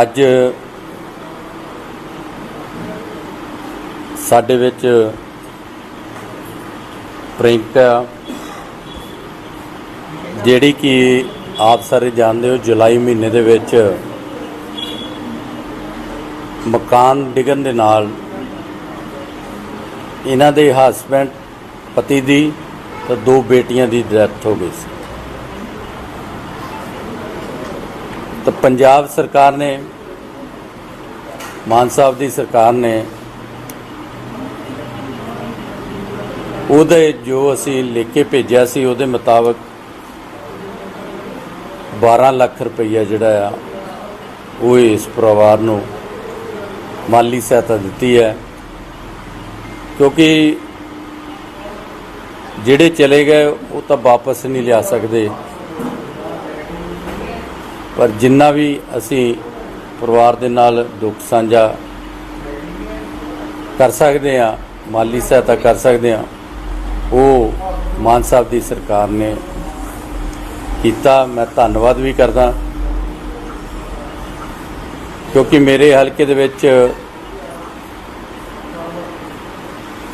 ਅੱਜ ਸਾਡੇ ਵਿੱਚ ਪ੍ਰਿੰਕਾ ਜਿਹੜੀ ਕਿ ਆਪ ਸਾਰੇ ਜਾਣਦੇ ਹੋ, ਜੁਲਾਈ ਮਹੀਨੇ ਦੇ ਵਿੱਚ ਮਕਾਨ ਡਿੱਗਣ ਦੇ ਨਾਲ ਇਹਨਾਂ ਦੇ ਹਸਬੈਂਡ ਪਤੀ ਦੀ ਤੇ ਦੋ ਬੇਟੀਆਂ ਦੀ ਡੈਥ ਹੋ ਗਈ ਸੀ। ਤਾਂ ਪੰਜਾਬ ਸਰਕਾਰ ਨੇ, ਮਾਨ ਸਾਹਿਬ ਦੀ ਸਰਕਾਰ ਨੇ, ਉਹਦੇ ਜੋ ਅਸੀਂ ਲਿਖ ਕੇ ਭੇਜਿਆ ਸੀ, ਉਹਦੇ ਮੁਤਾਬਕ 12 ਲੱਖ ਰੁਪਈਆ ਜਿਹੜਾ ਆ, ਉਹ ਇਸ ਪਰਿਵਾਰ ਨੂੰ ਮਾਲੀ ਸਹਾਇਤਾ ਦਿੱਤੀ ਹੈ। ਕਿਉਂਕਿ ਜਿਹੜੇ ਚਲੇ ਗਏ, ਉਹ ਤਾਂ ਵਾਪਸ ਨਹੀਂ ਲਿਆ ਸਕਦੇ। ਪਰ ਜਿੰਨਾ ਵੀ ਅਸੀਂ ਪਰਿਵਾਰ ਦੇ ਨਾਲ ਦੁੱਖ ਸਾਂਝਾ ਕਰ ਸਕਦੇ ਆ ਮਾਲੀ ਸਹਾਇਤਾ ਕਰ ਸਕਦੇ ਆ ਉਹ ਮਾਨ ਸਾਹਿਬ ਦੀ ਸਰਕਾਰ ਨੇ ਕੀਤਾ। ਮੈਂ ਧੰਨਵਾਦ ਵੀ ਕਰਦਾ। ਕਿਉਂਕਿ ਮੇਰੇ ਹਲਕੇ ਦੇ ਵਿੱਚ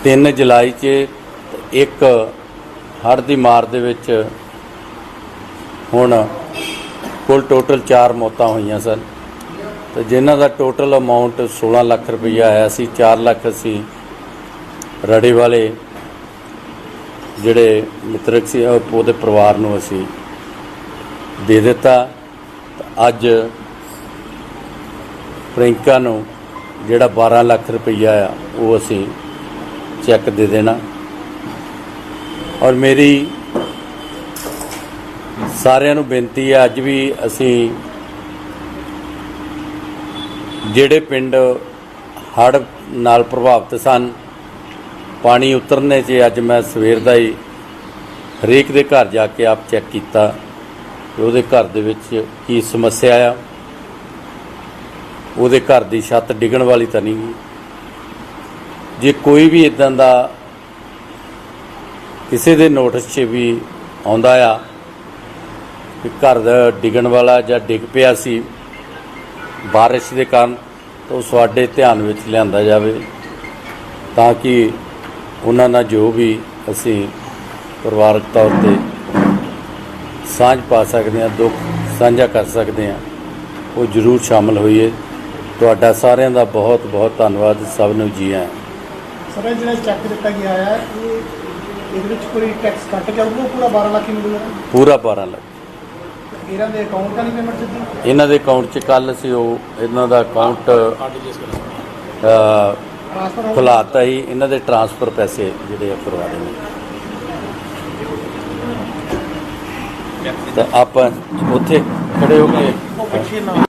3 ਜੁਲਾਈ 'ਚ ਇੱਕ ਹੜ੍ਹ ਦੀ ਮਾਰ ਦੇ ਵਿੱਚ ਹੁਣ ਕੁੱਲ ਟੋਟਲ 4 ਮੌਤਾਂ ਹੋਈਆਂ ਸਨ। ਤੇ ਜਿਨ੍ਹਾਂ ਦਾ ਟੋਟਲ ਅਮਾਉਂਟ 16 ਲੱਖ ਰੁਪਈਆ ਆਇਆ ਸੀ 4 ਲੱਖ ਅਸੀਂ ਰੜੇ ਵਾਲੇ ਜਿਹੜੇ ਮਿੱਤਰਕ ਸੀ, ਉਹ- ਉਹਦੇ ਪਰਿਵਾਰ ਨੂੰ ਅਸੀਂ ਦੇ ਦਿੱਤਾ। ਅੱਜ ਪ੍ਰਿੰਕਾ ਨੂੰ ਜਿਹੜਾ 12 ਲੱਖ ਰੁਪਈਆ ਆ, ਉਹ ਅਸੀਂ ਚੈੱਕ ਦੇ ਦੇਣਾ। ਔਰ ਮੇਰੀ ਸਾਰਿਆਂ ਨੂੰ ਬੇਨਤੀ ਹੈ, ਅੱਜ ਵੀ ਅਸੀਂ ਜਿਹੜੇ ਪਿੰਡ ਹੜ੍ਹ ਨਾਲ ਪ੍ਰਭਾਵਿਤ ਸਨ, ਪਾਣੀ ਉਤਰਨੇ 'ਚ ਅੱਜ ਮੈਂ ਸਵੇਰ ਦਾ ਹੀ ਹਰੇਕ ਦੇ ਘਰ ਜਾ ਕੇ ਆਪ ਚੈੱਕ ਕੀਤਾ ਕਿ ਉਹਦੇ ਘਰ ਦੇ ਵਿੱਚ ਕੀ ਸਮੱਸਿਆ ਆ। ਉਹਦੇ ਘਰ ਦੀ ਛੱਤ ਡਿੱਗਣ ਵਾਲੀ ਤਾਂ ਨਹੀਂ ਜੇ ਕੋਈ ਵੀ ਇਦਾਂ ਦਾ ਕਿਸੇ ਦੇ ਨੋਟਿਸ 'ਚ ਵੀ ਆਉਂਦਾ ਆ ਕਿ ਘਰ ਦਾ ਡਿੱਗਣ ਵਾਲਾ ਜਾਂ ਡਿੱਗ ਪਿਆ ਸੀ ਬਾਰਿਸ਼ ਦੇ ਕਾਰਨ ਤਾਂ ਉਹ ਸਾਡੇ ਧਿਆਨ ਵਿੱਚ ਲਿਆਂਦਾ ਜਾਵੇ ਤਾਂ ਕਿ ਉਹਨਾਂ ਨਾਲ ਜੋ ਵੀ ਅਸੀਂ ਪਰਿਵਾਰਕ ਤੌਰ ਤੇ ਸਾਂਝ ਪਾ ਸਕਦੇ ਹਾਂ ਦੁੱਖ ਸਾਂਝਾ ਕਰ ਸਕਦੇ ਹਾਂ ਉਹ ਜ਼ਰੂਰ ਸ਼ਾਮਲ ਹੋਈਏ। ਤੁਹਾਡਾ ਸਾਰਿਆਂ ਦਾ ਬਹੁਤ ਬਹੁਤ ਧੰਨਵਾਦ ਸਭ ਨੂੰ ਜੀ ਆਇਆਂ। ਸਰ ਇਹ ਜਿਹੜਾ ਚੈੱਕ ਦਿੱਤਾ ਗਿਆ ਹੈ ਇਹ ਇਹਦੇ ਵਿੱਚ ਕੋਈ ਟੈਕਸ ਕੱਟ ਕੇ ਆਊਗਾ ਪੂਰਾ 12 ਲੱਖ ਹੀ ਮਿਲੂਗਾ? ਪੂਰਾ 12 ਲੱਖ। ਇਹਨਾਂ ਦੇ ਅਕਾਊਂਟ ਤਾਂ ਨਹੀਂ ਪੇਮੈਂਟ ਦਿੱਤੀ ਇਹਨਾਂ ਦੇ ਅਕਾਊਂਟ 'ਚ ਕੱਲ ਅਸੀਂ ਉਹ ਇਹਨਾਂ ਦਾ ਅਕਾਊਂਟ ਖੁਲਾਤਾ ਹੀ ਇਹਨਾਂ ਦੇ ਟ੍ਰਾਂਸਫਰ ਪੈਸੇ ਜਿਹੜੇ ਆ ਕਰਵਾ ਦੇਣੇ ਤਾਂ ਆਪਾਂ ਉੱਥੇ ਖੜੇ ਹੋ ਕੇ